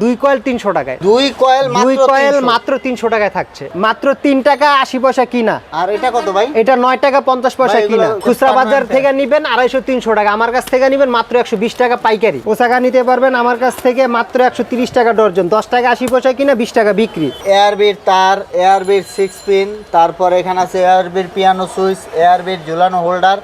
দুই কয়েল তিনশো টাকায়। দুই কয়েল দুই মাত্র কয়েল মাত্র তিনশো টাকায় থাকছে। মাত্র তিন টাকা আশি পয়সা কিনা। আর এটা কত ভাই? এটা নয় টাকা পঞ্চাশ পয়সা কিনা। খুচরা বাজার থেকে নিবেন আড়াইশো তিনশো টাকা। আমার কাছ থেকে নিবেন মাত্র একশো বিশ টাকা পাইকারি। পোশাকা নিতে পারবেন আমার কাছ থেকে মাত্র একশো তিরিশ টাকা ডর্জন। দশ টাকা আশি পয়সা কিনা বিশ টাকা বিক্রি। এয়ারবির তার এয়ারবির সিক্স পিন তারপর এখানে আছে এয়ারবির পিয়ানো সুইচ এয়ারবির ঝুলানো হোল্ডার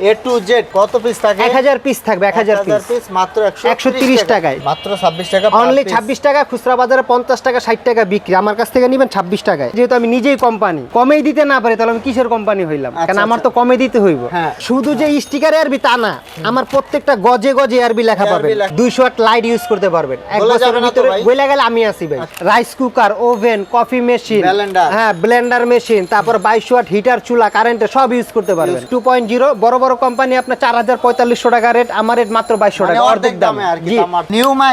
এ টু জেড কত পিস থাকে? এক হাজার পিস থাকবে এক হাজার পিস পিস মাত্র 130 টাকায়। মাত্র ছাব্বিশ টাকা অনলি piece। ছাব্বিশ টাকা খুচরা বাজারে পঞ্চাশ টাকা ষাট টাকা বিক্রি। আমার কাছ থেকে নিবেন ছাব্বিশ টাকায়। যেহেতু আমি নিজেই কোম্পানি কমেই দিতে না পারি তাহলে আমি কিসের কোম্পানি হইলাম? কারণ আচ্ছা, আমার আচ্ছা। তো কমে দিতে হইব। হ্যাঁ। শুধু যে স্টিকার এয়ারবি তা না আমার প্রত্যেকটা গজে গজে এয়ারবি লেখা পাবেন। লেখা। দুইশো ওয়াট লাইট ইউজ করতে পারবেন। এক বছরের ভিতরে? গেলে আমি আছি ভাই। Rice cooker oven coffee machine. হ্যাঁ ব্লেন্ডার মেশিন তারপর বাইশ ওয়াট হিটার চুলা কারেন্টে সব ইউজ করতে পারবেন। টু পয়েন্ট জিরো বড় বড় কোম্পানি আপনার চার হাজার পঁয়তাল্লিশশো টাকা রেট আমার রেট মাত্র বাইশশো মানে টাকা। অর্ধেক দামে আর কি নিউমা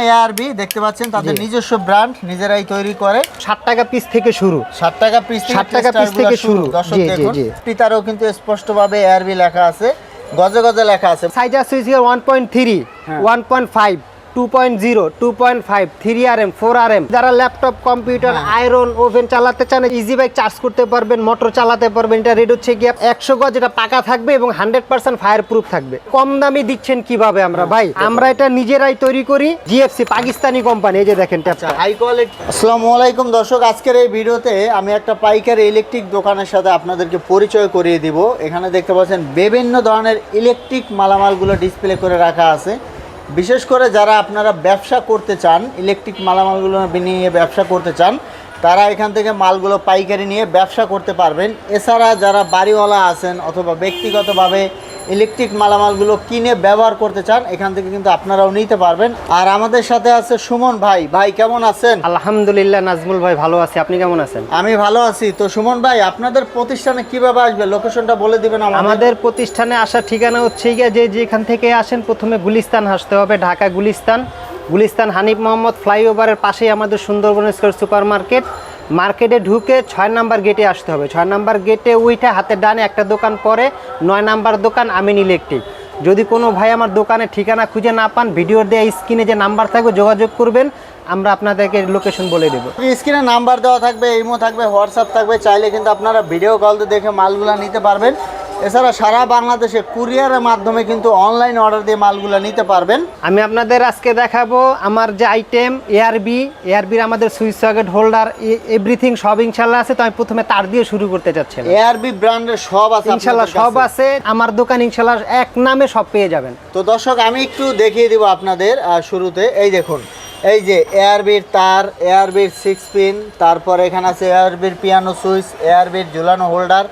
দেখতে পাচ্ছেন তাদের নিজস্ব ব্র্যান্ড নিজেরাই তৈরি করে। ষাট টাকা পিস থেকে শুরু। ষাট টাকা পিস 60 টাকা পিস থেকে শুরু। দর্শক দেখুন। পিতারও কিন্তু স্পষ্টভাবে এয়ারবি লেখা আছে গজে গজে লেখা আছে। সাইজ আছে one point three. One point five two point zero two point five three R M four R M যারা ল্যাপটপ কম্পিউটার। আয়রন ওভেন চালাতে চান ইজি বাইক চার্জ করতে পারবেন মোটর চালাতে পারবেন এটা রেট হচ্ছে গিয়ে একশো গজ এটা পাকা থাকবে এবং হান্ড্রেড পার্সেন্ট ফায়ার প্রুফ থাকবে। কম দামে দিচ্ছেন কীভাবে আমরা হ্যাঁ, ভাই? আমরা এটা নিজেরাই তৈরি করি জিএফসি পাকিস্তানি কোম্পানি এই যে দেখেন হাই কোয়ালিটি আসসালামু আলাইকুম দর্শক আজকের এই ভিডিওতে আমি একটা পাইকারি ইলেকট্রিক দোকানের সাথে আপনাদেরকে পরিচয় করিয়ে দিব। এখানে দেখতে পাচ্ছেন বিভিন্ন ধরনের ইলেকট্রিক মালামালগুলো ডিসপ্লে করে রাখা আছে। বিশেষ করে যারা আপনারা ব্যবসা করতে চান ইলেকট্রিক মালামালগুলো নিয়ে ব্যবসা করতে চান তারা এখান থেকে মালগুলো পাইকারি নিয়ে ব্যবসা করতে পারবেন। এছাড়া যারা বাড়িওয়ালা আছেন অথবা ব্যক্তিগতভাবে ইলেকট্রিক মালামালগুলো কিনে ব্যবহার করতে চান এখান থেকে কিন্তু আপনারাও নিতে পারবেন। আর আমাদের সাথে আছে সুমন ভাই। ভাই কেমন আছেন? আলহামদুলিল্লাহ নাজমুল ভাই ভালো আছি। আপনি কেমন আছেন? আমি ভালো আছি। তো সুমন ভাই আপনাদের প্রতিষ্ঠানে কীভাবে আসবে? লোকেশনটা বলে দিবেন আমাদের। আমাদের প্রতিষ্ঠানে আসার ঠিকানা হচ্ছে গিয়ে যে যেখান থেকে আসেন প্রথমে গুলিস্তান আসতে হবে ঢাকা গুলিস্তান। গুলিস্তান হানিফ মোহাম্মদ ফ্লাইওভারের পাশেই আমাদের সুন্দরবন স্কোয়ার সুপার মার্কেট মার্কেটে ঢুকে ছয় নাম্বার গেটে আসতে হবে। ছয় নাম্বার গেটে উইঠে হাতের ডানে একটা দোকান পরে নয় নাম্বার দোকান আমিন ইলেকট্রিক। যদি কোনো ভাই আমার দোকানের ঠিকানা খুঁজে না পান, ভিডিওর দেওয়া স্ক্রিনে যে নাম্বার থাকবে যোগাযোগ করবেন, আমরা আপনাদেরকে লোকেশন বলে দেবো। স্ক্রিনে নাম্বার দেওয়া থাকবে, ইমো থাকবে, হোয়াটসঅ্যাপ থাকবে, চাইলে কিন্তু আপনারা ভিডিও কল দেখে মালগুলো নিতে পারবেন। এছাড়া সারা বাংলাদেশে কুরিয়ারের মাধ্যমে কিন্তু অনলাইন অর্ডার দিয়ে মালগুলো নিতে পারবেন। আমি আপনাদের আজকে দেখাবো আমার যে আইটেম এআরবি এআরবির আমাদের সুইচ সকেট হোল্ডার এভরিথিং সব ইনশাল্লাহ আছে তো আমি প্রথমে তার দিয়ে শুরু করতে চাচ্ছিলাম। এআরবি ব্র্যান্ডের সব আছে ইনশাল্লাহ সব আছে আমার দোকান ইনশাল্লাহ এক নামে সব পেয়ে যাবেন। তো দর্শক আমি একটু দেখিয়ে দিব আপনাদের শুরুতে। এই দেখুন এই যে এয়ারবির তার এয়ারবির সিক্স পিন তারপর এখানে আছে এয়ারবির পিয়ানো সুইচ এয়ারবির ঝুলানো হোল্ডার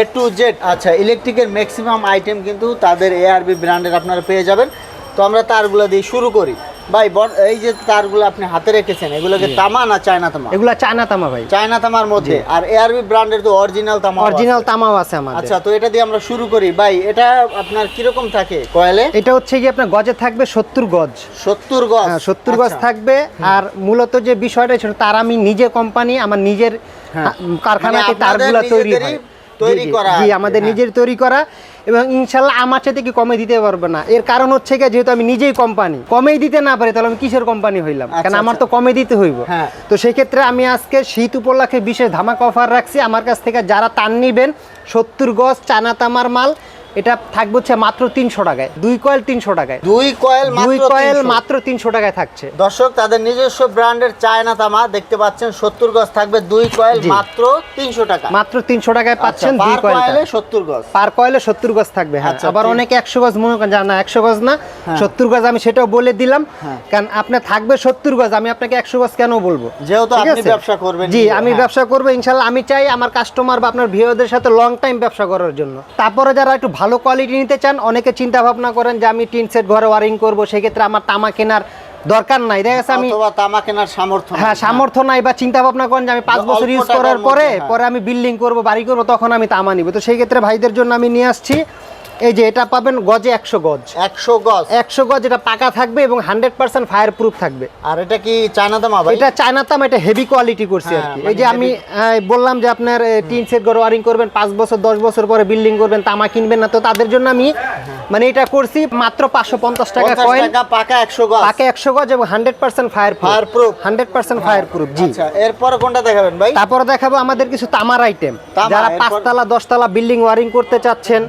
এ টু জেড আচ্ছা ইলেকট্রিকের ম্যাক্সিমাম আইটেম কিন্তু তাদের এআরবি ব্র্যান্ডের আপনারা পেয়ে যাবেন। তো আমরা তারগুলো দিয়ে শুরু করি। ভাই এই যে তারগুলো আপনি হাতে রেখেছেন এগুলোকে তামা না চায়না তামা? এগুলো চায়না তামা ভাই। চায়না তামার মধ্যে। আর এআরবি ব্র্যান্ডের তো অরিজিনাল তামা অরিজিনাল তামাও আছে আমাদের। আচ্ছা তো এটা দিয়ে আমরা শুরু করি। ভাই এটা আপনার কীরকম থাকে কয়েলে? এটা হচ্ছে কি আপনার গজে থাকবে সত্তর গজ। সত্তর গজ? হ্যাঁ সত্তর গজ আচ্ছা। থাকবে। আর মূলত যে বিষয়টা ছিল তার আমি নিজে কোম্পানি আমার নিজের হ্যাঁ। কারখানাতে মানে তারগুলা তৈরি হয়। তৈরি করা জি আমাদের হ্যাঁ। নিজের তৈরি করা এবং ইনশাল্লাহ আমার সাথে কি কমে দিতে পারবে না এর কারণ হচ্ছে কি যেহেতু আমি নিজেই কোম্পানি কমেই দিতে না পারি তাহলে আমি কিসের কোম্পানি হইলাম আচ্ছা, কারণ আমার আচ্ছা। তো কমে দিতে হইব হ্যাঁ। তো সেক্ষেত্রে আমি আজকে শীত উপলক্ষে বিশেষ ধামাকা অফার রাখছি আমার কাছ থেকে যারা তান নিবেন সত্তর গজ চানা তামার মাল এটা থাকবে হচ্ছে মাত্র তিনশো টাকায়। দুই কয়েল তিনশো টাকায়। দুই কয়েল দুই কয়েল মাত্র তিনশো টাকায় থাকছে। দর্শক তাদের নিজস্ব ব্র্যান্ডের চায়না তামা দেখতে পাচ্ছেন সত্তর গজ থাকবে দুই কয়েল মাত্র তিনশো টাকা। মাত্র তিনশো টাকায় পাচ্ছেন আচ্ছা, দুই পার কয়েলটা। কয়েলে সত্তর গজ। পার কয়েলে সত্তর গজ থাকবে হ্যাঁ। আচ্ছা, আবার অনেকে একশো গজ মনে করেন জানা একশো গজ না। হ্যাঁ। সত্তর গজ আমি সেটাও বলে দিলাম। হ্যাঁ। কারণ আপনার থাকবে সত্তর গজ আমি আপনাকে একশো গজ কেন বলব? যেহেতু আপনি ব্যবসা করবেন জি আমি হ্যাঁ। ব্যবসা করব ইনশাল্লাহ আমি চাই আমার কাস্টমার বা আপনার ভিওদের সাথে লং টাইম ব্যবসা করার জন্য। তারপরে যারা একটু ভালো কোয়ালিটি নিতে চান অনেকে চিন্তা ভাবনা করেন যে আমি টিন সেট ঘরে ওয়ারিং করব সেক্ষেত্রে আমার তামা কেনার দরকার নাই। দেখা গেছে আমি তামা কেনার সামর্থ্য হ্যাঁ সামর্থ্য নাই বা চিন্তা ভাবনা করেন যে আমি পাঁচ বছর ইউজ করার পরে হ্যাঁ। পরে আমি বিল্ডিং করব বাড়ি করব তখন আমি তামা নিব। তো সেই ক্ষেত্রে ভাইদের জন্য আমি নিয়ে আসছি। এই যে এটা পাবেন গজে একশো গজ। একশো গজ। একশো গজ এটা পাকা থাকবে এবং হান্ড্রেড পার্সেন্ট ফায়ার প্রুফ থাকবে। আর এটা কি চায়না তামা এটা চায়না তাম এটা হেভি কোয়ালিটি করছে আর হ্যাঁ, কি। মানে এই যে আমি বললাম যে আপনার টিন সেট ঘর ওয়ারিং করবেন পাঁচ বছর দশ বছর পরে বিল্ডিং করবেন তামা কিনবেন না তো তাদের জন্য আমি মানে এটা করছি মাত্র পাঁচশো পঞ্চাশ টাকা কয়েন পাকা একশো গজ। পাকে একশো গজ এবং hundred percent fire fire proof hundred percent fire proof জি। আচ্ছা এরপর কোনটা দেখাবেন ভাই? তারপরে দেখাবো আমাদের কিছু তামার আইটেম যারা পাঁচতলা দশতলা বিল্ডিং ওয়ারিং করতে চাচ্ছেন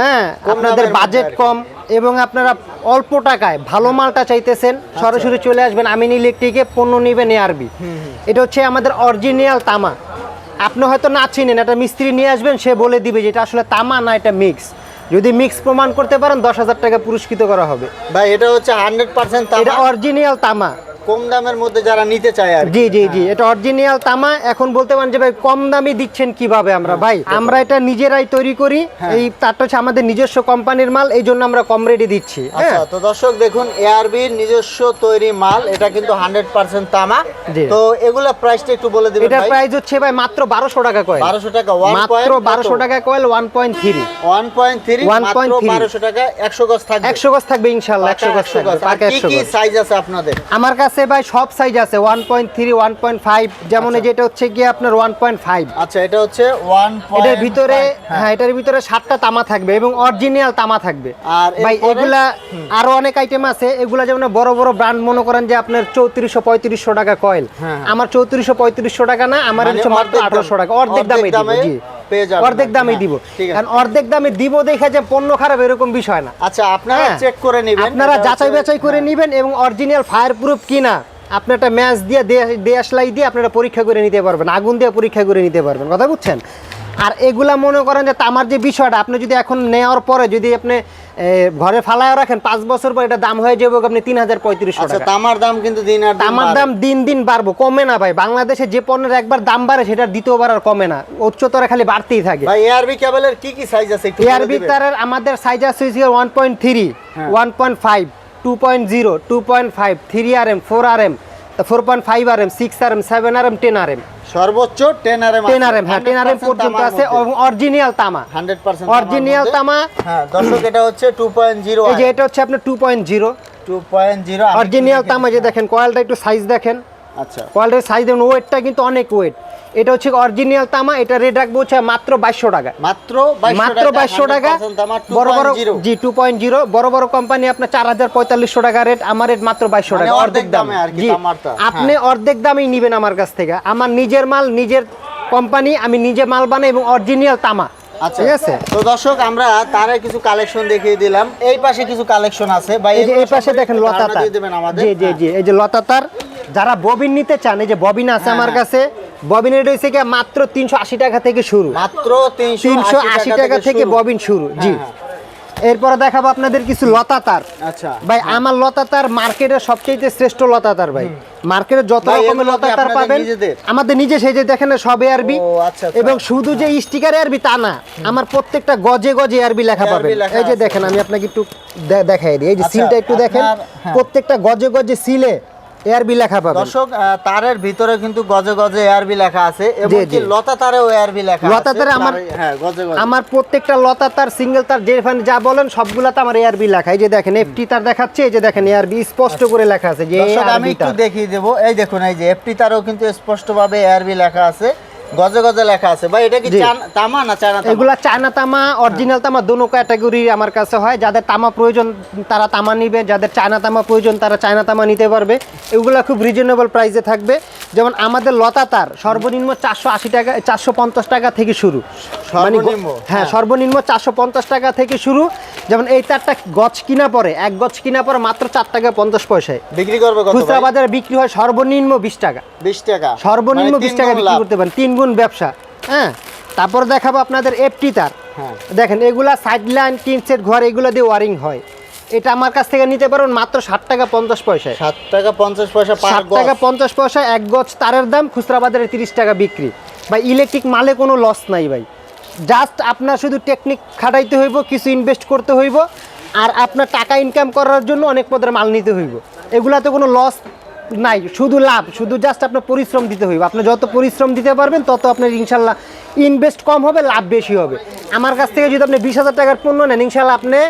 হ্যাঁ কম আপনাদের বাজেট। কম এবং আপনারা অল্প টাকায় ভালো মালটা চাইতেছেন আচ্ছা। সরাসরি চলে আসবেন আমিন ইলেকট্রিকে পণ্য নেবেন এআরবি এটা হচ্ছে আমাদের অরিজিনাল তামা। আপনি হয়তো না চিনেন একটা মিস্ত্রি নিয়ে আসবেন সে বলে দিবে যে এটা আসলে তামা না এটা মিক্স যদি মিক্স প্রমাণ করতে পারেন দশ হাজার টাকা পুরস্কৃত করা হবে। ভাই এটা হচ্ছে হান্ড্রেড পার্সেন্ট এটা অরিজিনাল তামা। কম দামের মধ্যে যারা নিতে চায় আর জি জি জি এটা অরিজিনাল তামা। এখন বলতে পারেন যে ভাই কম দামে দিচ্ছেন কীভাবে আমরা? ভাই আমরা এটা নিজেরাই তৈরি করি। হ্যাঁ। এই তারটা হচ্ছে আমাদের নিজস্ব কোম্পানির মাল এই জন্য আমরা কম রেটে দিচ্ছি হ্যাঁ। আচ্ছা তো দর্শক দেখুন এআরবির নিজস্ব তৈরি মাল এটা কিন্তু হান্ড্রেড পার্সেন্ট তামা। তো এগুলা প্রাইসটা একটু বলে দিবেন এটার ভাই। প্রাইস হচ্ছে ভাই মাত্র বারোশো টাকা কয়েল বারোশো টাকা ওয়ান মাত্র বারোশো টাকা coil one point three one point three 1.3 বারোশো টাকা একশো গজ থাকবে। একশো গজ থাকবে ইনশাল্লাহ একশো গজ থাকবে কি কি সাইজ আছে আপনাদের? আমার কাছে ভাই সব সাইজ আছে one point three one point five যেমন এই যেটা হচ্ছে গিয়ে আপনার ওয়ান পয়েন্ট ফাইভ আচ্ছা এটা হচ্ছে ওয়ান এটার ভিতরে হ্যাঁ এটার ভিতরে সাতটা তামা থাকবে এবং অরিজিনাল তামা থাকবে। আর ভাই এগুলা আরও অনেক আইটেম আছে এগুলা যেমন বড় বড় ব্র্যান্ড মনে করেন যে আপনার চৌত্রিশশো পঁয়ত্রিশশো টাকা কয়েল হ্যাঁ। আমার চৌত্রিশশো পঁয়ত্রিশশো টাকা না আমার মানে হচ্ছে মাত্র অর্ধেক দামে। আঠারোশো টাকা অর্ধেক অর্ধেক দামে দিব জি। অর্ধেক দামে হ্যাঁ, দিব। কারণ অর্ধেক দামে দিব দেখে যে পণ্য খারাপ এরকম বিষয় না। আচ্ছা আপনারা হ্যাঁ। চেক করে নেবেন। আপনারা যাচাই বাছাই করে নেবেন এবং অরিজিনাল ফায়ার কিনা আপনি একটা ম্যাচ দিয়ে দেয়াশলাই দিয়ে আপনারা পরীক্ষা করে নিতে পারবেন আগুন দিয়ে পরীক্ষা করে নিতে পারবেন কথা বুঝছেন? আর এগুলা মনে করেন যে তামার যে বিষয়টা আপনি যদি এখন নেওয়ার পরে যদি আপনি ঘরে ফালায় রাখেন পাঁচ বছর পর এটা দাম হয়ে যাবে আপনি তিন হাজার পঁয়ত্রিশশো আচ্ছা তামার দাম কিন্তু দিন আর তামার দাম দিন দিন বাড়বো কমে না ভাই বাংলাদেশে যে পণ্যের একবার দাম বাড়ে সেটা দ্বিতীয়বার আর কমে না উচ্চতরে খালি বাড়তেই থাকে। ভাই এআরবি কেবলের কি কি সাইজ আছে এআরবি? তারের আমাদের সাইজ আছে one point three. One point five two point zero two point five three R M four R M four point five R M six R M seven R M ten R M সর্বোচ্চ 10 RM ten R M হ্যাঁ ten R M পর্যন্ত আছে original তামা। 100% Original তামা। হ্যাঁ দর্শক এটা হচ্ছে 2.0 এই যে এটা হচ্ছে আপনার টু পয়েন্ট জিরো 2.0 আমি অরিজিনাল তামা যে দেখেন কয়েলটা একটু সাইজ দেখেন। আচ্ছা। কয়েলটার সাইজ দেখুন ওয়েটটা কিন্তু অনেক ওয়েট এটা হচ্ছে অরিজিনাল তামা এটা রেট রাখব হচ্ছে মাত্র বাইশশো টাকা। মাত্র মাত্র বাইশশো টাকা। বড় বড় জি টু পয়েন্ট জিরো বড় বড় কোম্পানি আপনার চার হাজার পঁয়তাল্লিশশো টাকা রেট আমার রেট মাত্র বাইশশো মানে টাকা অর্ধেক দামে জি আপনি অর্ধেক দামেই নিবেন আমার কাছ থেকে। আমার নিজের মাল নিজের কোম্পানি আমি নিজে মাল বানাই এবং অরিজিনাল তামা। আচ্ছা। ঠিক আছে? তো দর্শক আমরা তার কিছু কালেকশন দেখিয়ে দিলাম। এই পাশে কিছু কালেকশন আছে। ভাই এই যে এই পাশে দেখেন লতাতার। জি জি হ্যাঁ। জি এই যে লতাতার যারা ববিন নিতে চান এই যে ববিন আছে হ্যাঁ, আমার হ্যাঁ। কাছে ববিনের হচ্ছে গিয়ে মাত্র তিনশো আশি টাকা থেকে শুরু। মাত্র তিনশো আশি টাকা থেকে ববিন শুরু জি। হ্যাঁ, এরপরে দেখাবো আপনাদের কিছু লতাতার। আচ্ছা। ভাই আমার লতাতার মার্কেটের সবচেয়ে শ্রেষ্ঠ লতাতার ভাই। মার্কেটে যত রকমের কি লতাতার আপনাদের পাবেন আমাদের নিজে সেই যে দেখেন সব এআরবি ও, আচ্ছা, আচ্ছা। এবং শুধু যে স্টিকার আরবি তা না আমার প্রত্যেকটা গজে গজে আরবি লেখা পাবেন। এই যে দেখেন আমি আপনাকে একটু দেখাই দিই। এই যে আচ্ছা, সিলটা একটু দেখেন হ্যাঁ। প্রত্যেকটা গজে গজে সিলে এআরবি লেখা পাবেন। দর্শক তারের ভিতরে কিন্তু গজে গজে এআরবি লেখা আছে এবং কি লতা তারেও এআরবি লেখা আছে। লতা তারে আমার- হ্যাঁ গজে গজে। আমার প্রত্যেকটা লতা তার সিঙ্গেল তার যেখানে যা বলেন সবগুলাতে আমার এআরবি লেখা। এই যে দেখেন এফটি তার দেখাচ্ছে এই যে দেখেন এআরবি স্পষ্ট করে লেখা আছে যে দর্শক আমি একটু দেখিয়ে দেবো। এই দেখুন এই যে এফটি তারও কিন্তু স্পষ্ট ভাবে এআরবি লেখা আছে। গজে গজে লেখা আছে। ভাই এটা কি তামা না চায়না এগুলা চায়না তামা অরিজিনাল তামা দোনো ক্যাটাগরি আমার কাছে হয়। যাদের তামা প্রয়োজন তারা তামা নিবে। যাদের চায়না তামা প্রয়োজন তারা চায়না তামা নিতে পারবে। এগুলা খুব রিজনেবল প্রাইসে থাকবে। যেমন আমাদের লতা তার সর্বনিম্ন চারশো আশি টাকা চারশো পঞ্চাশ টাকা থেকে শুরু। মানে? হ্যাঁ হ্যাঁ। সর্বনিম্ন চারশো পঞ্চাশ টাকা থেকে শুরু। যেমন এই তারটা গছ কিনা পরে এক গছ কিনা পরে মাত্র চার টাকা পঞ্চাশ পয়সায়। বিক্রি করবে খুচরা বাজারে বিক্রি হয় সর্বনিম্ন বিশ টাকা। 20 টাকা। সর্বনিম্ন মানে বিশ টাকা বিক্রি করতে পারেন। তিন গুণ ব্যবসা হ্যাঁ? তারপর দেখাবো আপনাদের এফটি তার। হ্যাঁ। দেখেন এগুলা সাইড লাইন তিন সেট ঘর এগুলো দিয়ে ওয়ারিং হয়। এটা আমার কাছ থেকে নিতে পারবেন মাত্র ষাট টাকা পঞ্চাশ পয়সায়। সাত টাকা পঞ্চাশ পয়সা ষাট টাকা পঞ্চাশ পয়সা এক গজ তারের দাম খুচরা বাজারে তিরিশ টাকা বিক্রি। ভাই ইলেকট্রিক মালে কোনো লস নাই ভাই। জাস্ট আপনার শুধু টেকনিক খাটাইতে হইব কিছু ইনভেস্ট করতে হইব আর আপনার টাকা ইনকাম করার জন্য অনেক পদের মাল নিতে হইব। এগুলাতে কোনো লস নাই শুধু লাভ শুধু জাস্ট আপনার পরিশ্রম দিতে হইব। আপনি যত পরিশ্রম দিতে পারবেন তত আপনার ইনশাল্লাহ ইনভেস্ট কম হবে লাভ বেশি হবে। আমার কাছ থেকে যদি আপনি বিশ হাজার টাকার পণ্য নেন ইনশাল্লাহ আপনি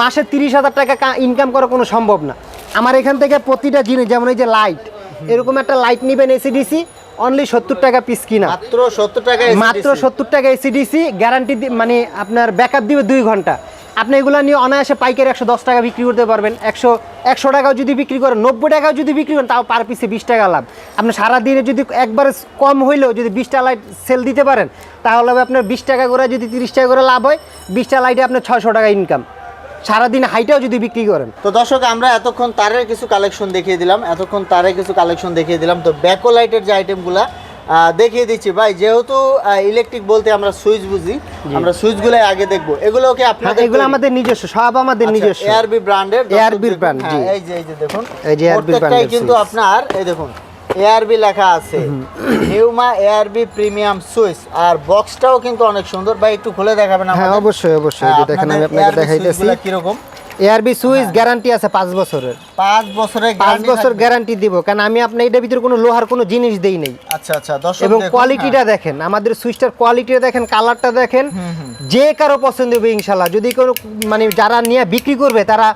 মাসে তিরিশ হাজার টাকা ইনকাম করা কোনো সম্ভব না। আমার এখান থেকে প্রতিটা জিনিস যেমন এই যে লাইট এরকম একটা লাইট নেবেন এসিডিসি অনলি সত্তর টাকা পিস কিনা। মাত্র সত্তর টাকা মাত্র সত্তর টাকা এসিডিসি গ্যারান্টি মানে আপনার ব্যাকআপ দিবে দুই ঘণ্টা। আপনি এগুলো নিয়ে অনায়াসে পাইকারি একশো দশ টাকা বিক্রি করতে পারবেন। একশো একশো টাকাও যদি বিক্রি করেন, নব্বই টাকাও যদি বিক্রি করেন, তাও পার পিসে বিশ টাকা লাভ। আপনি সারাদিনে যদি একবারে কম হইলেও যদি বিশটা লাইট সেল দিতে পারেন, তাহলে হবে আপনার বিশ টাকা করে যদি তিরিশ টাকা করে লাভ হয়, বিশটা লাইটে আপনার ছয়শো টাকা ইনকাম সারাদিন হাইটাও যদি বিক্রি করেন। তো দর্শক, আমরা এতক্ষণ তারের কিছু কালেকশন দেখিয়ে দিলাম, এতক্ষণ তারের কিছু কালেকশন দেখিয়ে দিলাম। তো ব্যাকো লাইটের যে আইটেমগুলা দেখিয়ে দিচ্ছি। ভাই যেহেতু ইলেকট্রিক বলতে আমরা সুইচ বুঝি আমরা সুইচগুলো আগে দেখব। এগুলো কি হ্যাঁ, আপনাদের এগুলো আমাদের নিজস্ব সব আমাদের নিজস্ব। এআরবি ব্র্যান্ডের ARB brand, জি। এই যে এই যে দেখুন এই যে প্রত্যেকটাই brand কিন্তু আপনার এই দেখুন এআরবি লেখা আছে। নিউমা এআরবি প্রিমিয়াম সুইচ আর বক্সটাও কিন্তু অনেক সুন্দর। ভাই একটু খুলে দেখাবেন হ্যাঁ অবশ্যই অবশ্যই। হ্যাঁ, দেখেন আমি আপনাকে দেখাইতেছি। সুইচগুলা কীরকম? এআরবি সুইচ গ্যারান্টি আছে পাঁচ বছরের। পাঁচ বছরের পাঁচ বছর গ্যারান্টি দিব কারণ আমি আপনার এটার ভিতরে কোনো লোহার কোনো জিনিস দেই নেই। আচ্ছা আচ্ছা দর্শক এবং কোয়ালিটিটা দেখেন আমাদের সুইচটার কোয়ালিটিটা দেখেন কালারটা দেখেন যে কারও পছন্দ হবে ইনশাল্লাহ যদি কোনো মানে যারা নিয়ে বিক্রি করবে তারা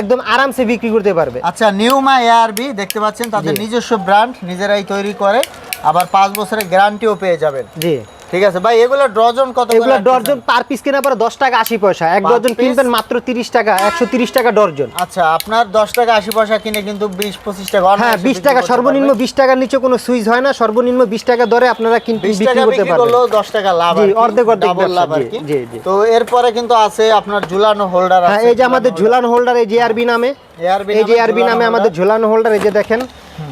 একদম আরামসে বিক্রি করতে পারবে। হ্যাঁ। আচ্ছা নিউমা এআরবি দেখতে পাচ্ছেন তাদের নিজস্ব ব্র্যান্ড নিজেরাই তৈরি করে আবার পাঁচ বছরের গ্যারান্টিও পেয়ে যাবেন। জি। ঠিক আছে ভাই এগুলো ডজন কত এগুলো? ডর্জন পার পিস কেনা পরে দশ টাকা আশি পয়সা এক piece? কিনবেন মাত্র তিরিশ টাকা একশো তিরিশ টাকা ডর্জন আচ্ছা আপনার দশ টাকা আশি পয়সা কিনে কিন্তু বিশ পঁচিশ টাকা হ্যাঁ অনায়াসে বিশ বিক্রি টাকা সর্বনিম্ন পারবেন। বিশ টাকার নিচে কোনো সুইচ হয় না সর্বনিম্ন বিশ টাকা দরে আপনারা কিন্তু বিক্রি করতে পারবেন করলেও দশ টাকা লাভ জি, অর্ধেক অর্ধেক লাভ আর জি, কি। জি, জি। তো এরপরে কিন্তু আছে আপনার ঝুলানো হোল্ডার হ্যাঁ এই যে আমাদের ঝুলানো হোল্ডার এই জিআরবি নামে এই যে নামে আমাদের ঝুলানো হোল্ডার এই যে দেখেন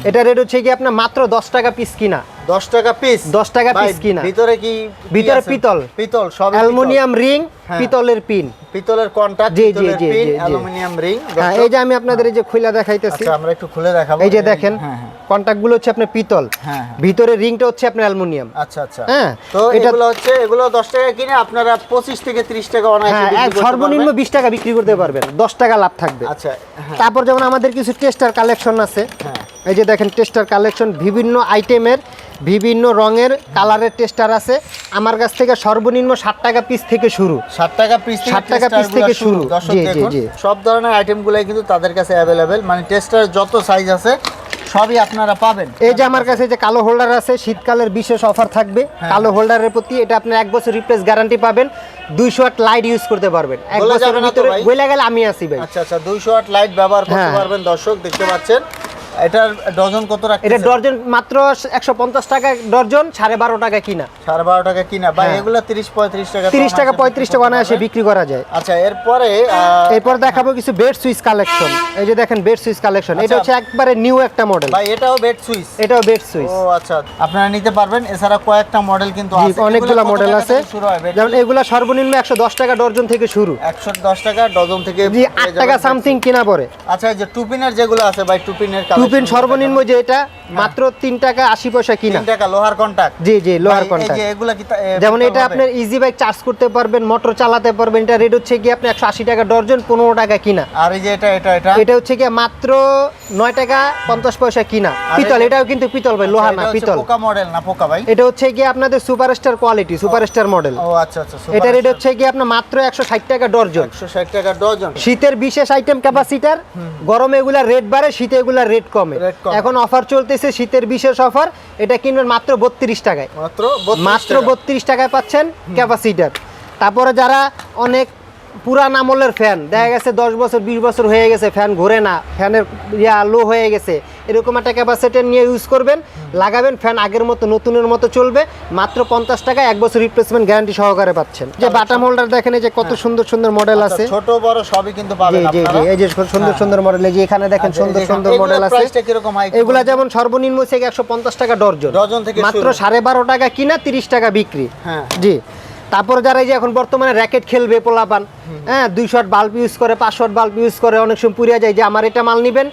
এটা রেট হচ্ছে কি আপনার মাত্র দশ টাকা পিস কিনা দশ টাকা পিস 10 টাকা piece কিনা। ভিতরে কি ভিতরে পিতল। পিতল সব অ্যালুমিনিয়াম রিং হ্যাঁ। পিতলের পিন পিতলের কন্টাক্ট পিতলের পিন। অ্যালুমিনিয়াম রিং হ্যাঁ এই যে আমি আপনাদের এই যে খুলে দেখাইতেছি। আচ্ছা আমরা একটু খুলে দেখাবো এই যে দেখেন হ্যাঁ হ্যাঁ। কন্টাক্টগুলো হচ্ছে আপনার পিতল। হ্যাঁ, হ্যাঁ। ভিতরে রিংটা হচ্ছে আপনার অ্যালুমিনিয়াম। আচ্ছা আচ্ছা। হ্যাঁ, তো এগুলো হচ্ছে এগুলো দশ টাকা কিনে আপনারা পঁচিশ থেকে ত্রিশ টাকা অনায়াসে হ্যাঁ বিক্রি করতে সর্বনিম্ন পারবেন। বিশ টাকা বিক্রি করতে পারবেন। দশ টাকা লাভ থাকবে। আচ্ছা হ্যাঁ। তারপর যেমন আমাদের কিছু টেস্টার কালেকশন আছে। হ্যাঁ। এই যে দেখেন টেস্টার কালেকশন বিভিন্ন আইটেমের বিভিন্ন রঙের কালারের টেস্টার আছে। আমার কাছ থেকে সর্বনিম্ন ষাট টাকা পিস থেকে শুরু। ষাট টাকা পিস 60 টাকা piece থেকে শুরু। সব ধরনের আইটেমগুলাই কিন্তু তাদের কাছে অ্যাভেলেবেল মানে টেস্টার যত সাইজ আছে সবই আপনারা পাবেন। এই যে আমার কাছে যে কালো হোল্ডার আছে শীতকালের বিশেষ অফার থাকবে। হ্যাঁ। কালো হোল্ডারের প্রতি এটা আপনি এক বছর রিপ্লেস গ্যারান্টি পাবেন। দুইশো ওয়াট লাইট ইউজ করতে পারবেন। এক বছরের ভিতরে? গেলে আমি আছি ভাই। আচ্ছা আচ্ছা দুইশো ওয়াট লাইট ব্যবহার করতে হ্যাঁ। পারবেন দর্শক দেখতে পাচ্ছেন। এটার ডজন কত এটা রাখছেন ডর্জন মাত্র একশো পঞ্চাশ টাকা ডর্জন সাড়ে বারো টাকা কিনা। সাড়ে বারো টাকা কিনা। হ্যাঁ। এগুলো তিরিশ পঁয়ত্রিশ টাকা তো তিরিশ টাকা অনায়াসে পঁয়ত্রিশ বিক্রি টাকা করতে অনায়াসে বিক্রি করা যায়। আচ্ছা এরপরে এরপর দেখাবো কিছু বেড সুইচ কালেকশন এই যে দেখেন বেড সুইচ কালেকশন এটা আচ্ছা। হচ্ছে একবারে নিউ একটা মডেল ভাই এটাও বেড সুইচ এটাও বেড সুইচ ও আচ্ছা। আপনারা নিতে পারবেন। এছাড়া কয়েকটা মডেল কিন্তু আছে। অনেকগুলো মডেল আছে। যেমন এগুলা সর্বনিম্ন একশো দশ টাকা ডর্জন থেকে শুরু। একশো দশ টাকা ডজন থেকে জি পেয়ে আট টাকা সামথিং কিনা পড়ে আচ্ছা এই যে টুপিনের যেগুলো আছে ভাই টুপিনের পিন সর্বনিম্ন যে এটা? মাত্র তিন টাকা আশি পয়সা কিনা। টাকা লোহার কন্টাক্ট জি জি লোহার কন্টাক্ট এগুলা কি যেমন এটা আপনার ইজি বাইক চার্জ করতে পারবেন মোটর চালাতে পারবেন এটা রেট হচ্ছে কি আপনি একশো আশি টাকা ডর্জন পনেরো টাকা কিনা। আর এই যে এটা এটা এটা? এটা হচ্ছে কি মাত্র নয় টাকা পঞ্চাশ পয়সা কিনা। পিতল এটাও কিন্তু পিতল ভাই লোহা আচ্ছা, না পিতল। পোকা মডেল না পোকা ভাই এটা হচ্ছে কি আপনাদের সুপারস্টার কোয়ালিটি সুপারস্টার মডেল ও আচ্ছা আচ্ছা এটা রেট হচ্ছে কি আপনার মাত্র একশো ষাট টাকা ডর্জন। একশো ষাট টাকা ডজন শীতের বিশেষ আইটেম ক্যাপাসিটার গরমে এগুলা রেট বাড়ে শীতে এগুলা রেট কমে। কমে। এখন অফার চলতেছে শীতের বিশেষ অফার। এটা কিনবেন মাত্র বত্রিশ টাকায়। মাত্র মাত্র বত্রিশ টাকায় পাচ্ছেন ক্যাপাসিটার তারপরে যারা অনেক পুরান আমলের ফ্যান দেখা গেছে দশ বছর বিশ বছর হয়ে গেছে ফ্যান ঘোরে না ফ্যানের ইয়া লো হয়ে গেছে। এরকম একটা ক্যাপাসিটার নিয়ে ইউজ করবেন লাগাবেন ফ্যান আগের মতো নতুনের মতো চলবে। মাত্র পঞ্চাশ টাকা এক বছর রিপ্লেসমেন্ট গ্যারান্টি সহকারে পাচ্ছেন। যে বাটাম হোল্ডার দেখেন এই যে কত সুন্দর সুন্দর মডেল আচ্ছা, আছে। ছোট বড় সবই কিন্তু পাবেন জি জি এই যে সুন্দর সুন্দর মডেল এই যে এখানে দেখেন আচ্ছা, সুন্দর সুন্দর মডেল আছে। হয় এগুলা যেমন সর্বনিম্ন থেকে একশো পঞ্চাশ টাকা ডর্জন। ডজন থেকে মাত্র সাড়ে বারো টাকা কিনা তিরিশ টাকা বিক্রি। হ্যাঁ। জি। তারপর যারা এই যে এখন বর্তমানে র্যাকেট খেলবে পোলাপান হ্যাঁ দুই শট বাল্ব ইউজ করে পাঁচ শট বাল্ব ইউজ করে অনেক সময় পুড়িয়া যায় যে আমার এটা মাল নিবেন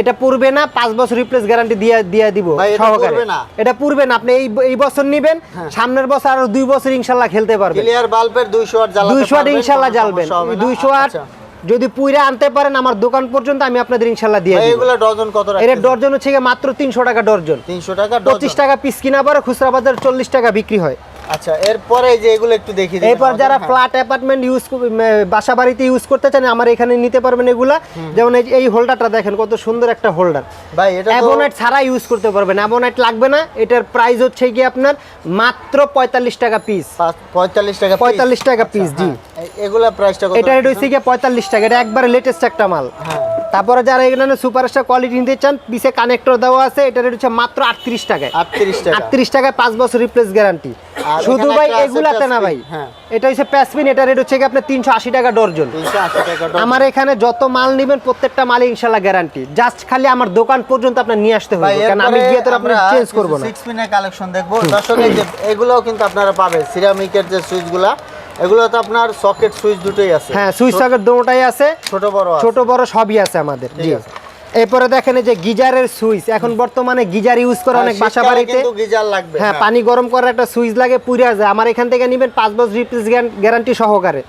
এটা পূর্বে না পাঁচ বছর রিপ্লেস গ্যারান্টি দিয়ে দিয়ে দিব সহকারে? এটা পূর্বে না আপনি এই এই বছর নিবেন সামনের বছর আরও দুই বছর ইনশাল্লাহ খেলতে পারবেন। ক্লিয়ার বাল্বের 200 ওয়াট জ্বালাতে দুইশো ওয়াট পারবেন, ইনশাল্লাহ জ্বালবেন সমস্যা হবে না। দুইশো ওয়াট আচ্ছা। যদি পুইরা আনতে পারেন আমার দোকান পর্যন্ত আমি আপনাদের ইনশাল্লাহ দিয়ে দিব। এগুলো ডজন কত এর রাখছেন ডর্জন হচ্ছে মাত্র তিনশো টাকা ডজন। 300 টাকা পঁচিশ ডজন টাকা পিস কিনা পরে খুচরা বাজার চল্লিশ টাকা বিক্রি হয়। আচ্ছা এরপরে যে এগুলো একটু দেখি এরপর যারা হ্যাঁ। ফ্ল্যাট অ্যাপার্টমেন্ট ইউজ বাসা বাড়িতে ইউজ করতে চান আমার এখানে নিতে পারবেন এগুলা। যেমন এই এই হোল্ডারটা দেখেন কত সুন্দর একটা হোল্ডার ভাই এটা অ্যাবোনাইট ছাড়া ইউজ করতে পারবেন। অ্যাবোনাইট লাগবে না এটার প্রাইস হচ্ছে কি আপনার মাত্র পঁয়তাল্লিশ টাকা পিস পঁয়তাল্লিশ টাকা। 45 টাকা piece, আচ্ছা, জি। হ্যাঁ। এগুলা প্রাইসটা কত এটা হচ্ছে গিয়ে পঁয়তাল্লিশ টাকা এটা একবারে লেটেস্ট একটা মাল। হ্যাঁ। তারপরে যারা এখানে সুপারস্টার কোয়ালিটি নিতে চান পিছে কানেক্টর দেওয়া আছে এটা রেট হচ্ছে মাত্র আটত্রিশ টাকায়। আটত্রিশ টাকা। আটত্রিশ টাকায় পাঁচ বছর রিপ্লেস গ্যারান্টি শুধু ভাই এগুলাতে না ভাই। হ্যাঁ। এটা হচ্ছে প্যাসপিন এটা রেট হচ্ছে আপনার তিনশো আশি টাকা ডর্জন। আমার এখানে যত মাল নেবেন প্রত্যেকটা মালে ইনশাল্লাহ গ্যারান্টি জাস্ট খালি আমার দোকান পর্যন্ত আপনার নিয়ে আসতে হবে কারণ আমি গিয়ে তো আপনার চেঞ্জ করব না। সিক্স পিনের কালেকশন দেখব। দর্শক এগুলোও কিন্তু আপনারা পাবেন। সিরামিকের যে সুইচগুলা এগুলো তো আপনার সকেট সুইচ দুটোই আছে। হ্যাঁ সুইচ সকেট দুটোই আছে। ছোট বড় ছোট বড় সবই আছে আমাদের জি। আছে। এরপরে দেখেন যে গিজারের সুইচ। এখন বর্তমানে গিজার ইউজ করে হ্যাঁ, অনেক বাসা বাড়িতে গিজার লাগবে হ্যাঁ পানি গরম করার একটা সুইচ লাগে পুড়ে যায়। আমার এখান থেকে নেবেন পাঁচ বছর রিপ্লেস গ্যারান্টি সহকারে।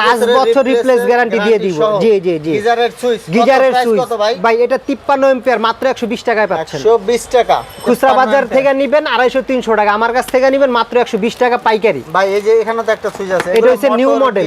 পাঁচ বছর রিপ্লেস গ্যারান্টি দিয়ে দিব। জি জি জি। গিজারের সুইচ। গিজারের সুইচ। ভাই? ভাই এটা তিপ্পান্ন এম্পিয়ার মাত্র একশো বিশ টাকায় পাচ্ছেন। 120 টাকা। খুচরা বাজার থেকে নিবেন আড়াইশো তিনশো টাকা। আমার কাছ থেকে নিবেন মাত্র একশো বিশ টাকা পাইকারি। ভাই এই যে এখানে তো একটা সুইচ আছে। এটা হচ্ছে নিউ মডেল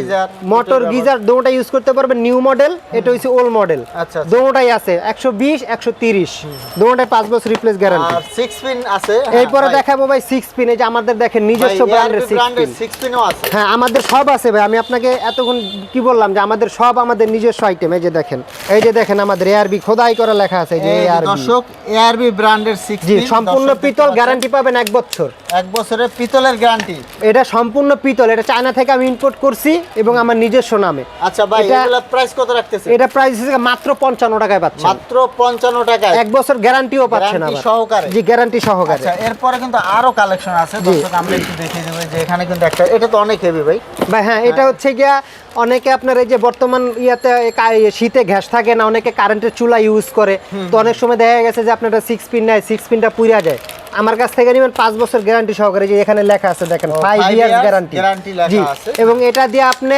মোটর গিজার দুটোটা ইউজ করতে পারবেন নিউ মডেল এটা হচ্ছে ওল্ড মডেল আচ্ছা, আচ্ছা। দুটোটাই আছে একশো বিশ একশো তিরিশ। দুটোটাই পাঁচ বছর রিপ্লেস গ্যারান্টি আর 6 পিন আছে। এরপরে দেখাবো ভাই সিক্স পিন এই যে আমাদের দেখেন নিজস্ব ব্র্যান্ডের সিক্স ব্র্যান্ডের পিন 6 পিনও আছে। হ্যাঁ আমাদের সব আছে ভাই। আমি আপনাকে এতক্ষণ কি বললাম যে আমাদের সব আমাদের নিজস্ব আইটেম এই যে দেখেন। এই যে দেখেন আমাদের এআরবি খোদাই করা লেখা আছে এই যে এই যে এআরবি দর্শক এআরবি ব্র্যান্ডের 6 সম্পূর্ণ পিতল গ্যারান্টি পাবেন এক বছর। এক বছরের পিতলের গ্যারান্টি এটা সম্পূর্ণ পিতল এটা চায়না থেকে আমি ইম্পোর্ট করছি এবং আমার নিজস্ব নামে। আচ্ছা ভাই এটা- এগুলা প্রাইস কত রাখতেছে এটা প্রাইস মাত্র পঞ্চান্ন টাকায় পাচ্ছেন। মাত্র 55 টাকায়? এক বছর গ্যারান্টিও পাচ্ছেন আবার। সহকারে? জি গ্যারান্টি সহকারে। আচ্ছা এরপরে কিন্তু আরও কালেকশন আছে। দর্শক আমরা একটু দেখিয়ে দেব যে এখানে কিন্তু একটা এটা তো অনেক হেভি ভাই। ভাই হ্যাঁ এটা হচ্ছে গিয়া অনেকে আপনার এই যে বর্তমান ইয়াতে ইয়ে শীতে গ্যাস থাকে না অনেকে কারেন্টের চুলা ইউজ করে। তো অনেক সময় দেখা গেছে যে আপনার সিক্স পিন নেয় সিক্স পিনটা পুড়িয়া যায়। আমার কাছ থেকে নিবেন পাঁচ বছর গ্যারান্টি সহকারে যে এখানে লেখা আছে দেখেন ফাইভ ইয়ার্স গ্যারান্টি লেখা জি আছে। এবং এটা দিয়ে আপনি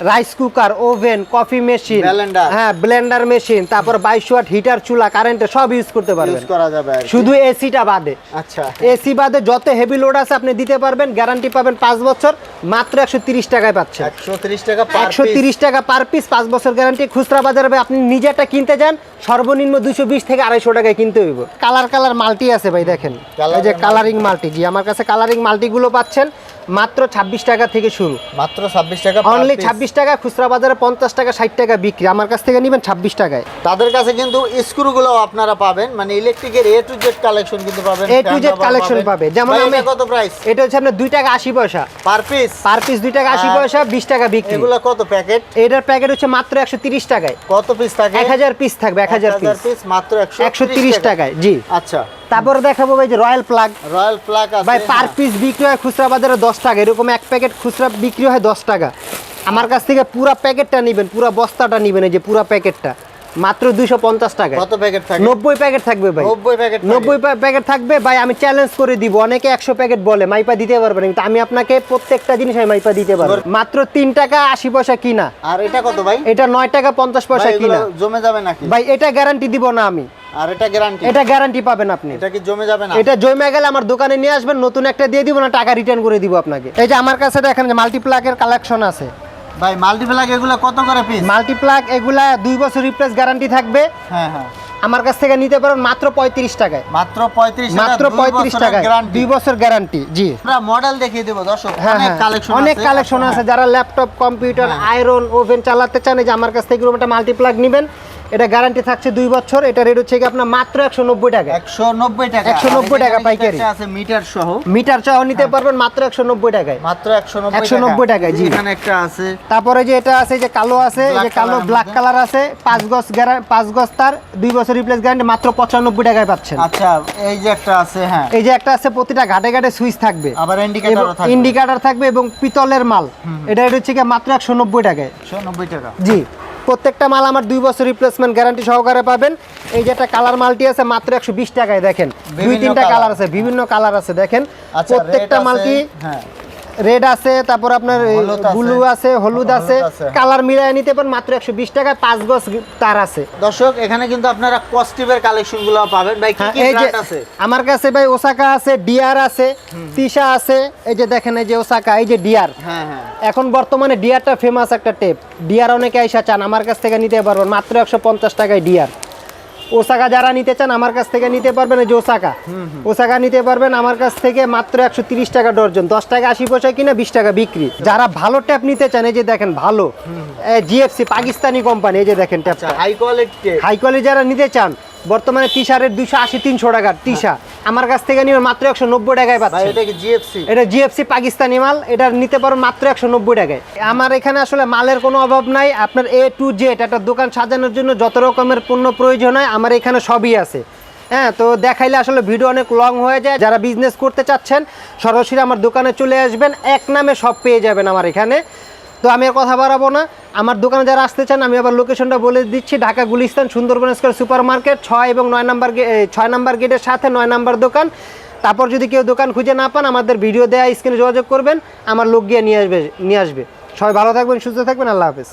rice cooker oven coffee machine হ্যাঁ ব্লেন্ডার মেশিন তারপর বাইশ ওয়াট হিটার চুলা কারেন্টে সব ইউজ করতে পারবেন। শুধু এসিটা বাদে। আচ্ছা। এসি বাদে যত হেভি লোড আছে আপনি দিতে পারবেন গ্যারান্টি পাবেন পাঁচ বছর মাত্র একশো তিরিশ টাকায় পাচ্ছেন 130 টাকা পার একশো তিরিশ টাকা পার পিস পাঁচ বছর গ্যারান্টি খুচরা বাজারে আপনি নিজেরটা কিনতে যান সর্বনিম্ন দুশো বিশ থেকে আড়াইশো টাকায় কিনতে হইব। কালার কালার মাল্টি আছে ভাই দেখেন। এই যে কালারিং মাল্টি জি আমার কাছে কালারিং মাল্টিগুলো পাচ্ছেন মাত্র ছাব্বিশ টাকা থেকে শুরু। মাত্র 26 টাকা অনলি piece। ছাব্বিশ টাকা খুচরা বাজারে পঞ্চাশ টাকা ষাট টাকা বিক্রি। আমার কাছ থেকে নেবেন ছাব্বিশ টাকায়। তাদের কাছে কিন্তু স্ক্রুগুলো আপনারা পাবেন। মানে ইলেকট্রিকের এ টু জেড কালেকশন কিন্তু পাবেন এ টু জেড কালেকশন পাবে যেমন আমি কত প্রাইস এটা হচ্ছে আপনার দুই টাকা আশি পয়সা। পার পিস পার পিস দুই টাকা আশি পয়সা বিশ টাকা বিক্রি। এগুলো কত প্যাকেট এটার প্যাকেট হচ্ছে মাত্র একশো তিরিশ টাকায়। কত পিস থাকে এক হাজার পিস থাকবে এক হাজার পিস পিস মাত্র একশো তিরিশ টাকায় জি। আচ্ছা। তারপরে দেখাবো ভাই যে রয়্যাল প্লাগ রয়্যাল প্লাগ আছে। ভাই পার। পিস বিক্রি হয় খুচরা বাজারে দশ টাকা এরকম এক প্যাকেট খুচরা বিক্রি হয় দশ টাকা। আমার কাছ থেকে পুরো প্যাকেটটা নেবেন পুরো বস্তাটা নেবেন এই যে পুরো প্যাকেটটা। মাত্র দুইশো পঞ্চাশ টাকা। কত প্যাকেট থাকে? নব্বই প্যাকেট থাকবে ভাই। 90 প্যাকেট। নব্বই প্যাকেট থাকবে। ভাই আমি চ্যালেঞ্জ করে দিব। অনেকে একশো প্যাকেট বলে মাইপা দিতে পারবেন কিন্তু আমি আপনাকে প্রত্যেকটা জিনিস আমি মাইপা দিতে পারব। মাত্র তিন টাকা আশি পয়সা কিনা। আর এটা কত ভাই? এটা নয় টাকা পঞ্চাশ পয়সা কিনা। জমে যাবে নাকি? ভাই এটা গ্যারান্টি দিব না আমি। আর এটা গ্যারান্টি এটা গ্যারান্টি পাবেন আপনি। এটা কি জমে যাবে না? এটা জমে গেলে আমার দোকানে নিয়ে আসবেন নতুন একটা দিয়ে দিব না টাকা রিটার্ন করে দিব আপনাকে। এই যে আমার কাছে দেখেন যে মাল্টিপ্লাকের কালেকশন আছে। ভাই মাল্টিপ্লাক এগুলো কত করে পিস মাল্টিপ্লাক এগুলা দুই বছর রিপ্লেস গ্যারান্টি থাকবে। হ্যাঁ হ্যাঁ। আমার কাছ থেকে নিতে পারেন মাত্র পঁয়ত্রিশ টাকায়। মাত্র 35 মাত্র পঁয়ত্রিশ টাকায়। দুই বছর গ্যারান্টি জি। আমরা মডেল দেখিয়ে দেব দর্শক হ্যাঁ অনেক হ্যাঁ। কালেকশন অনেক কালেকশন আছে যারা ল্যাপটপ কম্পিউটার হ্যাঁ। আয়রন ওভেন চালাতে চান যে আমার কাছ থেকে এরকম একটা মাল্টিপ্লাক নেবেন এটা গ্যারান্টি থাকছে দুই বছর এটা রেট হচ্ছে আপনার মাত্র একশো নব্বই টাকা 190 টাকা 190 টাকা আর পাইকারি। আছে মিটার সহ। মিটার চাও নিতে পারবেন মাত্র একশো নব্বই টাকায়। মাত্র 190 190 টাকায়, জি। এখানে একটা আছে। তারপরে যে এটা আছে যে কালো আছে যে কালো ব্ল্যাক কালার আছে পাঁচ গজ পাঁচ গজ তার দুই বছর রিপ্লেস গ্যারান্টি মাত্র পঁচানব্বই টাকায় পাচ্ছেন। আচ্ছা এই যে একটা আছে হ্যাঁ। এই যে একটা আছে প্রতিটা ঘাটে ঘাটে সুইচ থাকবে। আবার ইন্ডিকেটরও থাকবে। ইন্ডিকেটার থাকবে এবং পিতলের মাল। এটা রেট হচ্ছে কি মাত্র একশো নব্বই টাকায়। 190 টাকা। জি প্রত্যেকটা মাল আমার দুই বছর রিপ্লেসমেন্ট গ্যারান্টি সহকারে পাবেন। এই যে একটা কালার মালটি আছে মাত্র একশো বিশ টাকায় দেখেন। দুই তিনটা কালার আছে বিভিন্ন কালার আছে দেখেন। আচ্ছা প্রত্যেকটা মালটি হ্যাঁ। রেড আছে তারপর আপনার ব্লু আছে। হলুদ আছে। কালার মিলাই নিতে পারেন মাত্র একশো বিশ টাকায় পাঁচ গজ তার আছে। দর্শক এখানে কিন্তু আপনারা কস্টিভের কালেকশনগুলো পাবেন। ভাই কি হ্যাঁ, কি এই যে ব্র্যান্ড আছে? আমার কাছে ভাই ওসাকা আছে ডিয়ার আছে তিশা আছে এই যে দেখেন এই যে ওসাকা এই যে ডিয়ার হ্যাঁ হ্যাঁ। এখন বর্তমানে ডিয়ারটা ফেমাস একটা টেপ ডিয়ার অনেকে আইসা চান আমার কাছ থেকে নিতে পারবেন মাত্র একশো পঞ্চাশ টাকায় ডিয়ার ওসাকা যারা নিতে চান আমার কাছ থেকে নিতে পারবেন এই যে ওসাকা। ওসাকা নিতে পারবেন আমার কাছ থেকে মাত্র একশো তিরিশ টাকা ডর্জন। দশ টাকা আশি পয়সা কিনা বিশ টাকা বিক্রি। যারা ভালো ট্যাপ নিতে চান এই যে দেখেন ভালো। জিএফসি পাকিস্তানি কোম্পানি এই যে দেখেন আচ্ছা ট্যাপটা। হাই কোয়ালিটি হাই কোয়ালিটি যারা নিতে চান বর্তমানে শার্টের দুশো আশি তিনশো টাকার টি আমার কাছ থেকে নিবে মাত্র একশো নব্বই টাকায় ভাই পাচ্ছে এটা জিএফসি এটা জিএফসি পাকিস্তানি মাল এটা নিতে পারো মাত্র একশো নব্বই টাকায়। আমার এখানে আসলে মালের কোনো অভাব নাই আপনার এ টু জেড একটা দোকান সাজানোর জন্য যত রকমের পণ্য প্রয়োজন হয় আমার এখানে সবই আছে। হ্যাঁ তো দেখাইলে আসলে ভিডিও অনেক লং হয়ে যায়। যারা বিজনেস করতে চাচ্ছেন সরাসরি আমার দোকানে চলে আসবেন এক নামে সব পেয়ে যাবেন আমার এখানে। তো আমি আর কথা বাড়াবো না। আমার দোকানে যারা আসতে চান, আমি আবার লোকেশনটা বলে দিচ্ছি। Dhaka, Gulistan, Sundarban square super market ছয় এবং নয় নাম্বার ছয় নাম্বার গেটের সাথে নয় নাম্বার দোকান। তারপর যদি কেউ দোকান খুঁজে না পান, আমাদের ভিডিও দেওয়া স্ক্রিনে যোগাযোগ করবেন। আমার লোক গিয়ে নিয়ে আসবে নিয়ে আসবে। সবাই ভালো থাকবেন, সুস্থ থাকবেন। আল্লাহ হাফেজ।